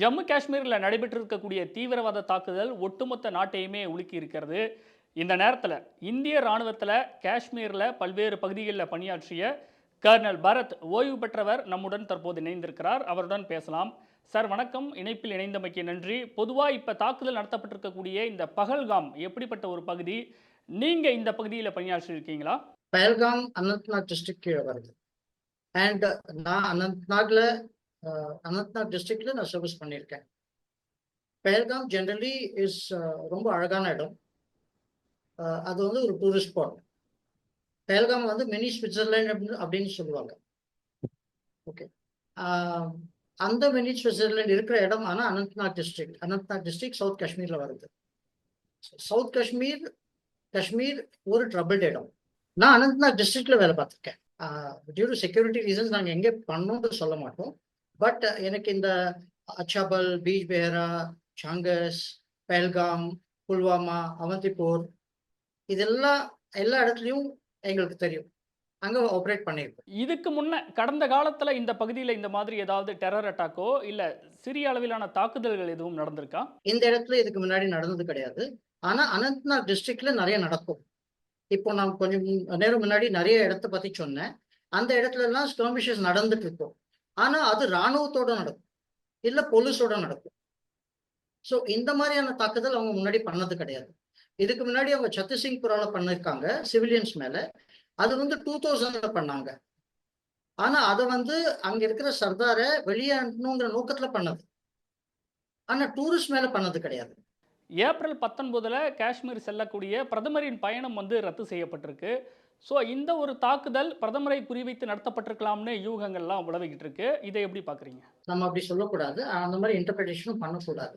ஜம்மு காஷ்மீரில் நடைபெற்றிருக்கக்கூடிய தீவிரவாத தாக்குதல் ஒட்டுமொத்த நாட்டையுமே உலுக்கி இருக்கிறது. இந்த நேரத்தில் இந்திய இராணுவத்தில் காஷ்மீரில் பல்வேறு பகுதிகளில் பணியாற்றிய கர்னல் பரத் ஓய்வு பெற்றவர் நம்முடன் தற்போது இணைந்திருக்கிறார். அவருடன் பேசலாம். சார் வணக்கம். இணைப்பில் இணைந்தமைக்கு நன்றி. பொதுவாக இப்போ தாக்குதல் நடத்தப்பட்டிருக்கக்கூடிய இந்த பகல்காம் எப்படிப்பட்ட ஒரு பகுதி? நீங்கள் இந்த பகுதியில் பணியாற்றியிருக்கீங்களா பஹல்காம் அனந்த்நாக் டிஸ்ட்ரிக்ட் கீழே வருது. அண்ட் நான் அனந்த்நாக்ல அஹ், அனந்த்நாக் டிஸ்ட்ரிக்ட்ல நான் சர்வீஸ் பண்ணியிருக்கேன். பெயர்காம் ஜென்ரலி இஸ் ரொம்ப அழகான இடம். அது வந்து ஒரு டூரிஸ்ட் ஸ்பாட் பஹல்காம் வந்து மினி ஸ்விட்சர்லேண்ட் அப்படின்னு அப்படின்னு சொல்லுவாங்க. ஓகே அந்த மினி ஸ்விட்சர்லேண்ட் இருக்கிற இடம் ஆனால் Anantnag district Anantnag district south காஷ்மீர்ல வருது. சவுத் காஷ்மீர் காஷ்மீர் ஒரு ட்ரபிள்ட் இடம். நான் அனந்த்நாக் டிஸ்ட்ரிக்ட்ல வேலை பார்த்துருக்கேன். டியூ டு செக்யூரிட்டி ரீசன்ஸ் நாங்கள் எங்கே பண்ணோம்னு சொல்ல மாட்டோம். பட் எனக்கு இந்த அச்சாபல் பீச் பெஹரா சாங்கஸ் பெல்காம் புல்வாமா அவந்திப்பூர் இதெல்லாம் எல்லா இடத்துலையும் எங்களுக்கு தெரியும். அங்கே ஆப்ரேட் பண்ணியிருக்கோம் இதுக்கு முன்ன கடந்த காலத்தில் இந்த பகுதியில் இந்த மாதிரி ஏதாவது டெரர் அட்டாக்கோ இல்லை சிறிய அளவிலான தாக்குதல்கள் எதுவும் நடந்திருக்கா? இந்த இடத்துல இதுக்கு முன்னாடி நடந்தது கிடையாது. ஆனால் அனந்த்நாக் டிஸ்ட்ரிக்ட்ல நிறைய நடக்கும். இப்போ நான் கொஞ்சம் நேரம் முன்னாடி நிறைய இடத்த பத்தி சொன்னேன். அந்த இடத்துல எல்லாம் ஸ்கர்மிஷஸ் நடந்துட்டு இருக்கும். ஆனா அது ராணுவத்தோட நடக்கும். இல்ல போலீஸோட நடக்கும். ஸோ இந்த மாதிரியான தாக்குதல் அவங்க முன்னாடி பண்ணது கிடையாது. இதுக்கு முன்னாடி அவங்க சத்திசிங்புரால பண்ணிருக்காங்க சிவிலியன்ஸ் மேல. அது வந்து டூ தௌசண்ட்ல பண்ணாங்க. ஆனா அதை வந்து அங்க இருக்கிற சர்தாரை வெளியே அனுப்பணுங்கிற நோக்கத்துல பண்ணது. ஆனா டூரிஸ்ட் மேல பண்ணது கிடையாது. ஏப்ரல் பத்தொன்பதுல காஷ்மீர் செல்லக்கூடிய பிரதமரின் பயணம் வந்து ரத்து செய்யப்பட்டிருக்கு. ஸோ இந்த ஒரு தாக்குதல் பிரதமரை குறிவைத்து நடத்தப்பட்டிருக்கலாம்னு யூகங்கள்லாம் உழவிக்கிட்டு இருக்கு. இதை எப்படி பாக்குறீங்க நம்ம அப்படி சொல்லக்கூடாது. அந்த மாதிரி இன்டர்பிரேஷனும் பண்ணக்கூடாது.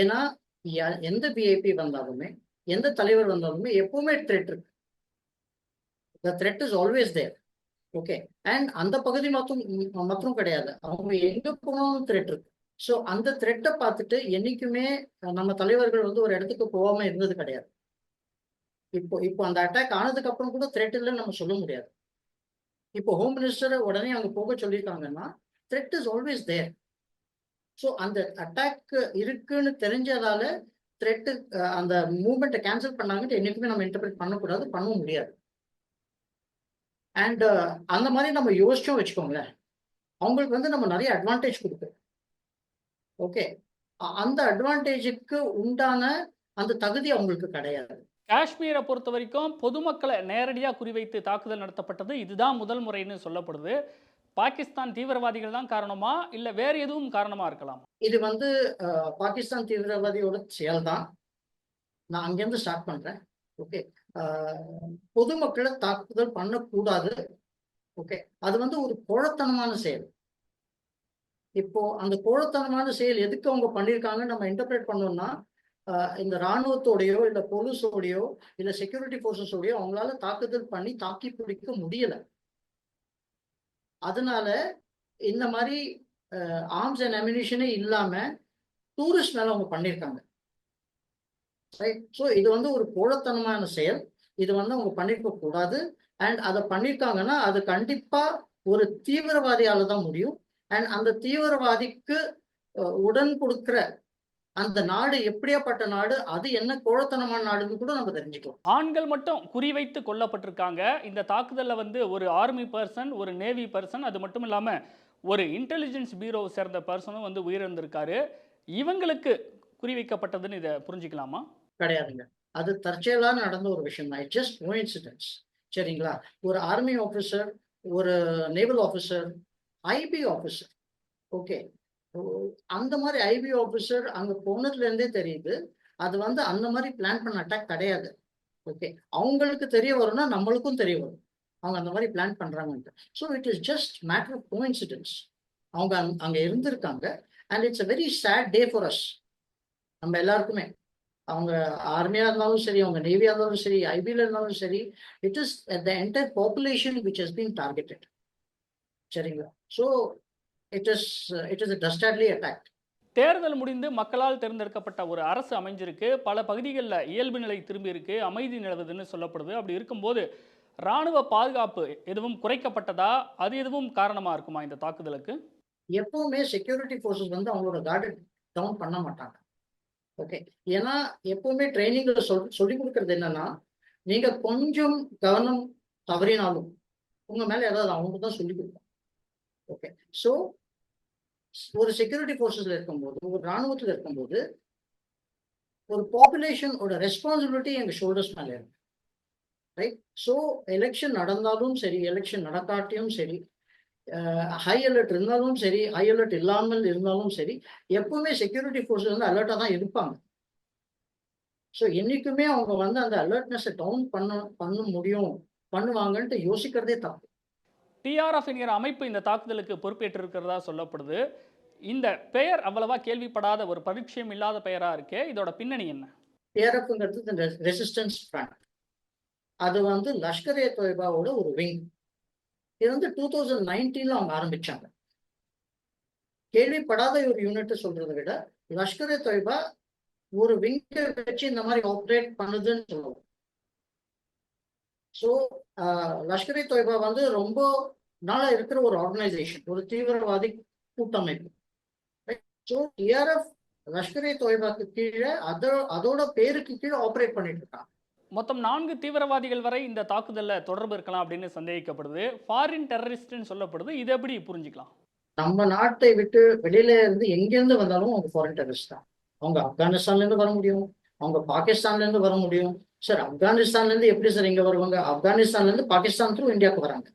ஏன்னா எந்த பிஐபி வந்தாலுமே எந்த தலைவர் வந்தாலுமே எப்பவுமே த்ரெட் இருக்கு. The threat is always there okay and அந்த பகுதி மட்டும் மட்டும் கிடையாது. அவங்க எங்க போனாலும் த்ரெட் இருக்கு. ஸோ அந்த த்ரெட்டை பார்த்துட்டு என்னைக்குமே நம்ம தலைவர்கள் வந்து ஒரு இடத்துக்கு போகாம இருந்தது கிடையாது. இப்போ இப்போ அந்த அட்டாக் ஆனதுக்கு அப்புறம் கூட த்ரெட் இல்லைன்னு நம்ம சொல்ல முடியாது. இப்போ ஹோம் மினிஸ்டரை உடனே அங்கே போக சொல்லியிருக்காங்கன்னா threat is always there so அந்த அட்டாக் இருக்குன்னு தெரிஞ்சதால த்ரெட்டு அந்த மூமெண்ட்டை கேன்சல் பண்ணாங்கன்ட்டு என்னைக்குமே நம்ம இன்டர்பிரேட் பண்ணக்கூடாது பண்ணவும் முடியாது. அண்ட் அந்த மாதிரி நம்ம யோசிச்சோம் வச்சுக்கோங்களேன். அவங்களுக்கு வந்து நம்ம நிறைய அட்வான்டேஜ் கொடுக்கு ஓகே அந்த அட்வான்டேஜுக்கு உண்டான அந்த தகுதி அவங்களுக்கு கிடையாது. காஷ்மீரை பொறுத்த வரைக்கும் பொதுமக்களை நேரடியாக குறிவைத்து தாக்குதல் நடத்தப்பட்டது. இதுதான் முதல் முறைன்னு சொல்லப்படுது. பாகிஸ்தான் தீவிரவாதிகள் தான் காரணமா? இல்ல வேற எதுவும் காரணமா இருக்கலாம்? இது வந்து பாகிஸ்தான் தீவிரவாதியோட செயல் தான் நான் அங்கேருந்து ஸ்டார்ட் பண்றேன். ஓகே. பொதுமக்களை தாக்குதல் பண்ணக்கூடாது. ஓகே. அது வந்து ஒரு கோழத்தனமான செயல். இப்போ அந்த கோழத்தனமான செயல் எதுக்கு அவங்க பண்ணியிருக்காங்கன்னு நம்ம இன்டர்பிரேட் பண்ணோம்னா இந்த இராணுவத்தோடையோ இல்ல போலீஸோடையோ இல்ல செக்யூரிட்டி போர்சஸோடையோ அவங்களால தாக்குதல் பண்ணி தாக்கி பிடிக்க முடியல. அதனால இந்த மாதிரி ஆர்ம்ஸ் அண்ட் அமினிஷனே இல்லாம டூரிஸ்ட் மேல அவங்க பண்ணியிருக்காங்க ரைட் ஸோ இது வந்து ஒரு கோழத்தனமான செயல். இது வந்து அவங்க பண்ணிருக்க கூடாது. அண்ட் அதை பண்ணியிருக்காங்கன்னா அது கண்டிப்பா ஒரு தீவிரவாதியால தான் முடியும். அண்ட் அந்த தீவிரவாதிக்கு உடன் கொடுக்குற அந்த நாடு எப்படியாப்பட்ட நாடு அது என்ன கோழத்தனமான நாடுன்னு கூட நம்ம தெரிஞ்சுக்கலாம். ஆண்கள் மட்டும் குறிவைத்து கொல்லப்பட்டிருக்காங்க. இந்த தாக்குதலில் வந்து ஒரு ஆர்மி பர்சன் ஒரு நேவி பர்சன் அது மட்டும் இல்லாமல் ஒரு இன்டெலிஜென்ஸ் பீரோவை சேர்ந்த பர்சனும் வந்து உயிரிழந்திருக்காரு. இவங்களுக்கு குறிவைக்கப்பட்டதுன்னு இதை புரிஞ்சுக்கலாமா? கிடையாதுங்க. அது தற்செயலா நடந்த ஒரு விஷயம். தான் ஜஸ்ட் கோஇன்சிடென்ஸ் சரிங்களா? ஒரு ஆர்மி ஆஃபீஸர் ஒரு naval officer IB officer okay அந்த மாதிரி ஐபி ஆஃபீஸர் அங்க போனதுல இருந்தே தெரியுது. அது வந்து அந்த மாதிரி பிளான் பண்ண அட்டாக் கிடையாது. ஓகே அவங்களுக்கு தெரிய வரும்னா நம்மளுக்கும் தெரிய வரும். அவங்க அந்த மாதிரி plan பண்றாங்கன்ட்டு. So it is just matter of coincidence அவங்க அங்க- இருந்திருக்காங்க. And it's a very sad day for us நம்ம எல்லாருக்குமே. அவங்க ஆர்மியா இருந்தாலும் சரி அவங்க நேவியா இருந்தாலும் சரி ஐபில இருந்தாலும் சரி it is the entire population which has been targeted சரிங்களா? So it is it is dastardly attack தேர்தல் முடிந்து மக்களால் தேர்ந்தெடுக்கப்பட்ட ஒரு அரசு அமைஞ்சிருக்கு. பல பகுதிகளில் இயல்பு நிலை திரும்பி இருக்கு அமைதி நிலவுதுன்னு சொல்லப்படுது. அப்படி இருக்கும்போது ராணுவ பாதுகாப்பு எதுவும் குறைக்கப்பட்டதா? அது எதுவும் காரணமா இருக்குமா இந்த தாக்குதலுக்கு? எப்பவுமே செக்யூரிட்டி ஃபோர்ஸஸ் வந்து அவங்களோட கார்டு டவுன் பண்ண மாட்டாங்க. ஓகே ஏன்னா எப்பவுமே ட்ரைனிங்ல சொல் சொல்லி கொடுக்கறது என்னன்னா நீங்க கொஞ்சம் கவனம் தவறினாலும் உங்க மேல ஏதாவது அவங்க தான் சொல்லி கொடுப்பாங்க ஓகே ஸோ ஒரு செக்யூரிட்டி ஃபோர்ஸஸ்ல இருக்கும்போது ஒரு ராணுவத்தில் இருக்கும்போது ஒரு பாப்புலேஷனோட ரெஸ்பான்சிபிலிட்டி எங்கள் ஷோல்டர்ஸ் மேலே இருக்கு. ரைட் ஸோ எலெக்ஷன் நடந்தாலும் சரி எலெக்ஷன் நடக்காட்டியும் சரி ஹை அலர்ட் இருந்தாலும் சரி ஹை அலர்ட் இல்லாமல் இருந்தாலும் சரி எப்பவுமே செக்யூரிட்டி ஃபோர்ஸஸ் வந்து அலர்ட்டாக தான் இருப்பாங்க. ஸோ என்னைக்குமே அவங்க வந்து அந்த அலர்ட்னஸை டவுன் பண்ண பண்ண முடியும் பண்ணுவாங்கன்ட்டு யோசிக்கிறதே தப்பு. டிஆர்எஃப் என்கிற அமைப்பு இந்த தாக்குதலுக்கு பொறுப்பேற்றிருக்கிறதா சொல்லப்படுது. இந்த பெயர் அவ்வளவா கேள்விப்படாத ஒரு பரிச்சயம் இல்லாத பெயரா இருக்கே. இதோட பின்னணி என்ன? டிஆர்எஃப்ங்கிறது ரெசிஸ்டன்ஸ் ஃப்ரண்ட் அது வந்து லஷ்கர் ஏ தொய்பாவோட ஒரு விங் இது வந்து டூ தௌசண்ட் நைன்டீன்ல அவங்க ஆரம்பிச்சாங்க. கேள்விப்படாத ஒரு யூனிட் சொல்றதை விட லஷ்கர் ஏ தொய்பா ஒரு விங்கை வச்சு இந்த மாதிரி ஆப்ரேட் பண்ணுதுன்னு சொல்லுவோம் ஸோ லஷ்கர் ஏ தொய்பா வந்து ரொம்ப நாளா இருக்கிற ஒரு ஆர்கனைசேஷன் ஒரு தீவிரவாதி கூட்டமைப்பு. ஸோ டிஆர்எஃப் லஷ்கர் தொய்பாக்கு கீழே அதோ அதோட பேருக்கு கீழே ஆப்ரேட் பண்ணிட்டு இருக்காங்க. மொத்தம் நான்கு தீவிரவாதிகள் வரை இந்த தாக்குதல்ல தொடர்பு இருக்கலாம் அப்படின்னு சந்தேகிக்கப்படுது. ஃபாரின் டெரரிஸ்ட்னு சொல்லப்படுது. இது எப்படி புரிஞ்சுக்கலாம்? நம்ம நாட்டை விட்டு வெளியில இருந்து எங்கிருந்து வந்தாலும் அவங்க ஃபாரின் டெரரிஸ்ட் தான். அவங்க ஆப்கானிஸ்தான்ல இருந்து வர முடியும். அவங்க பாகிஸ்தான்ல இருந்து வர முடியும். சார் ஆப்கானிஸ்தான்ல இருந்து எப்படி சார் இங்க வருவாங்க? ஆப்கானிஸ்தான்ல இருந்து பாகிஸ்தான் த்ரூ இந்தியாவுக்கு வராங்க.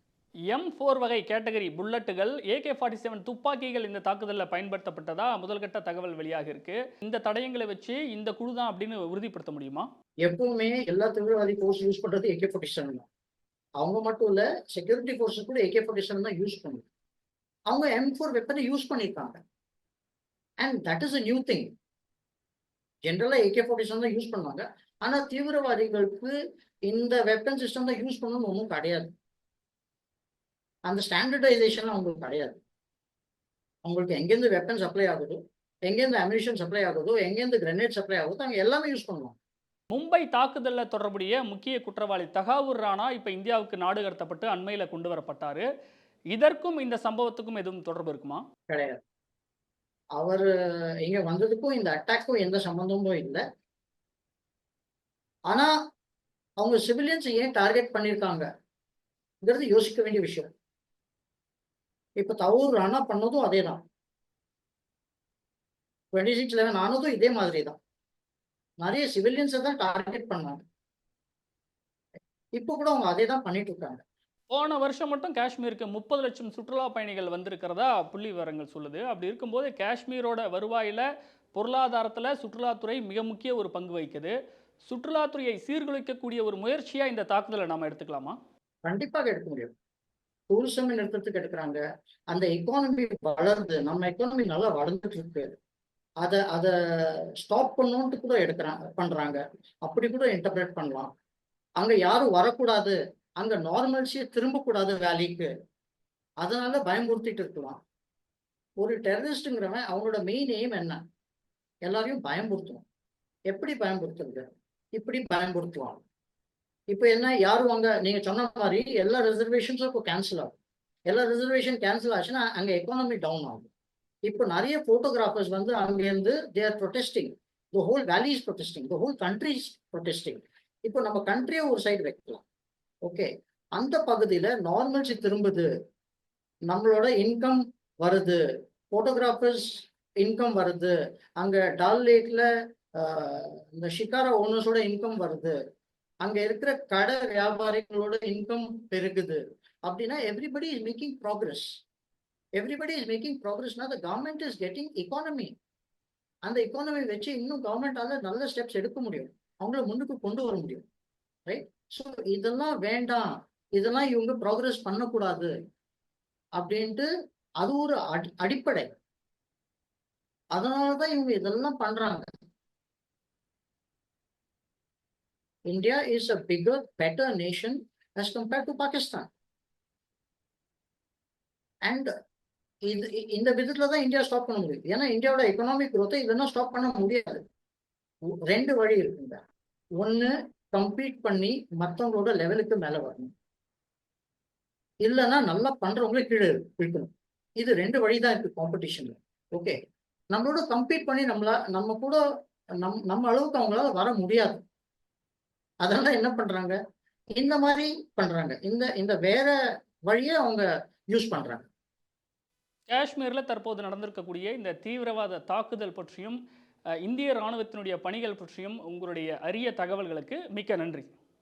எம் ஃபோர் வகை கேட்டகரி புல்லட்டுகள் ஏகே ஃபார்ட்டி செவன் துப்பாக்கிகள் இந்த தாக்குதலில் பயன்படுத்தப்பட்டதா? முதல்கட்ட தகவல் வெளியாக இருக்கு. இந்த தடயங்களை வச்சு இந்த குழு தான் அப்படின்னு உறுதிப்படுத்த முடியுமா? எப்பவுமே எல்லா தீவிரவாதி ஃபோர்ஸ் யூஸ் பண்றது ஏகே ஃபார்ட்டி செவன் தான். அவங்க மட்டும் இல்ல செக்யூரிட்டி ஃபோர்ஸஸ் கூட ஏகே ஃபார்ட்டி செவன் தான் யூஸ் பண்ணுது. அவங்க எம் ஃபோர் வெப்பனை யூஸ் பண்ணியிருக்காங்க and that is a new thing ஜென்ரலா ஏகே ஃபார்ட்டி செவன் தான் யூஸ் பண்ணாங்க ஆனா தீவிரவாதிகளுக்கு இந்த வெப்பன் சிஸ்டம் தான் யூஸ் பண்ணணும்னு ஒன்றும் கிடையாது. அந்த ஸ்டாண்டர்டைசேஷன் அவங்களுக்கு கிடையாது. அவங்களுக்கு எங்கேருந்து வெப்பன் சப்ளை ஆகுதோ எங்கேருந்து அம்யூனிஷன் சப்ளை ஆகுதோ எங்கேருந்து கிரனேட் சப்ளை ஆகுதோ அவங்க எல்லாமே யூஸ் பண்ணுவாங்க மும்பை தாக்குதலில் தொடர்புடைய முக்கிய குற்றவாளி தகாவூர் ராணா இப்போ இந்தியாவுக்கு நாடு கடத்தப்பட்டு அண்மையில் கொண்டு வரப்பட்டாரு. இதற்கும் இந்த சம்பவத்துக்கும் எதுவும் தொடர்பு இருக்குமா? கிடையாது. அவர் இங்க வந்ததுக்கும் இந்த அட்டாக்கும் எந்த சம்பந்தமும் இல்லை. ஆனா அவங்க சிவிலியன்ஸ் ஏன் டார்கெட் பண்ணியிருக்காங்கிறது யோசிக்க வேண்டிய விஷயம். இப்ப தவறு ராணா பண்ணதும் அதே தான் டுவெண்ட்டி சிக்ஸ் லெவன் ஆனதும் இதே மாதிரி தான் நிறைய சிவிலியன்ஸை தான் டார்கெட் பண்ணாங்க. இப்போ கூட அவங்க அதே தான் பண்ணிட்டு இருக்காங்க. போன வருஷம் மட்டும் காஷ்மீருக்கு முப்பது லட்சம் சுற்றுலா பயணிகள் வந்திருக்கிறதா புள்ளி விவரங்கள் சொல்லுது. அப்படி இருக்கும்போது காஷ்மீரோட வருவாயில் பொருளாதாரத்தில் சுற்றுலாத்துறை மிக முக்கிய ஒரு பங்கு வகிக்குது. சுற்றுலாத்துறையை சீர்குலைக்கக்கூடிய ஒரு முயற்சியாக இந்த தாக்குதலை நாம் எடுத்துக்கலாமா? கண்டிப்பாக எடுக்க முடியும். டூரிசம் நிறுத்தத்துக்கு எடுக்கிறாங்க. அந்த எக்கானமி வளருது நம்ம எக்கானமி நல்லா வளர்ந்துட்டு இருக்கு. அதை அதை ஸ்டாப் பண்ணணுன்ட்டு கூட எடுக்கிறாங்க பண்றாங்க. அப்படி கூட இன்டர்பிரேட் பண்ணலாம். அங்க யாரும் வரக்கூடாது. அங்க நார்மல்ஸே திரும்பக்கூடாது வேலைக்கு. அதனால பயமுறுத்திட்டு இருக்கலாம். ஒரு டெரரிஸ்ட்ங்கிறவன் அவங்களோட மெயின் எய்ம் என்ன? எல்லாரையும் பயமுறுத்தணும். எப்படி பயமுறுத்துறது? இப்படி பயன்படுத்துவாங்க இப்போ என்ன யாரும் அங்கே நீங்கள் சொன்ன மாதிரி எல்லா ரிசர்வேஷன்ஸும் இப்போ கேன்சல் ஆகும். எல்லா ரிசர்வேஷன் கேன்சல் ஆச்சுன்னா அங்கே எக்கானமி டவுன் ஆகும். இப்போ நிறைய ஃபோட்டோகிராஃபர்ஸ் வந்து அங்கேருந்து they are protesting the whole valley is protesting the whole country is protesting இப்போ நம்ம கண்ட்ரியை ஒரு சைடு வைக்கலாம். ஓகே அந்த பகுதியில் நார்மல்ஸ் திரும்புது. நம்மளோட இன்கம் வருது. ஃபோட்டோகிராஃபர்ஸ் இன்கம் வருது. அங்கே டால் லேக்கில் இந்த ஷிகாரா ஓனர்ஸோட இன்கம் வருது. அங்க இருக்கிற கடை வியாபாரிகளோட இன்கம் பெருகுது. அப்படின்னா everybody is making progress everybody is making ப்ராக்ரஸ்னா the government is getting economy அந்த எக்கானமி வச்சு இன்னும் கவர்மெண்டால நல்ல ஸ்டெப்ஸ் எடுக்க முடியும். அவங்கள முன்னுக்கு கொண்டு வர முடியும். ரைட் ஸோ இதெல்லாம் வேண்டாம். இதெல்லாம் இவங்க ப்ராக்ரஸ் பண்ணக்கூடாது. அப்படின்ட்டு அது ஒரு அடி அடிப்படை. அதனாலதான் இவங்க இதெல்லாம் பண்றாங்க. India is a bigger, better nation as compared to Pakistan. And இது இந்த விதத்துல தான் இந்தியா ஸ்டாப் பண்ண முடியும் ஏன்னா இந்தியாவோட எக்கனாமிக் குரோத்தை இதெல்லாம் ஸ்டாப் பண்ண முடியாது. ரெண்டு வழி இருக்குங்க. ஒன்னு கம்பீட் பண்ணி மற்றவங்களோட லெவலுக்கு மேல வரணும். இல்லைன்னா நல்லா பண்றவங்களே கீழே இருக்கணும் இது ரெண்டு வழி தான் இருக்கு காம்படிஷன்ல ஓகே நம்மளோட கம்பீட் பண்ணி நம்மள நம்ம கூட நம் நம்ம அளவுக்கு அவங்களால வர முடியாது. அதனால என்ன பண்றாங்க? இந்த மாதிரி பண்றாங்க. இந்த இந்த வேற வழியை அவங்க யூஸ் பண்றாங்க. காஷ்மீரில் தற்போது நடந்திருக்கக்கூடிய இந்த தீவிரவாத தாக்குதல் பற்றியும் இந்திய ராணுவத்தினுடைய பணிகள் பற்றியும் உங்களுடைய அரிய தகவல்களுக்கு மிக்க நன்றி.